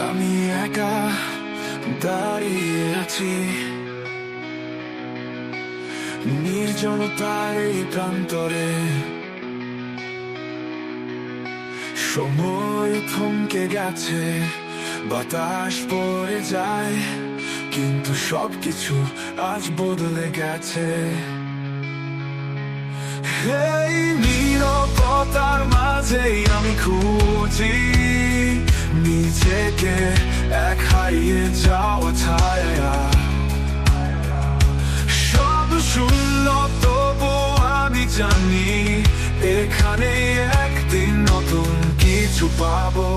আমি একা দাঁড়িয়ে আছি নির্জনতার এই প্রান্তরে সময় থমকে গেছে বাতাস পড়ে যায় কিন্তু সবকিছু আজ বদলে গেছে এই নীরবতার মাঝেই আমি খুঁজি নিজেকে এক হারিয়ে যাওয়া ছায়া। সব শূন্য তবু আমি জানি, এখানে একদিন নতুন কিছু পাবো।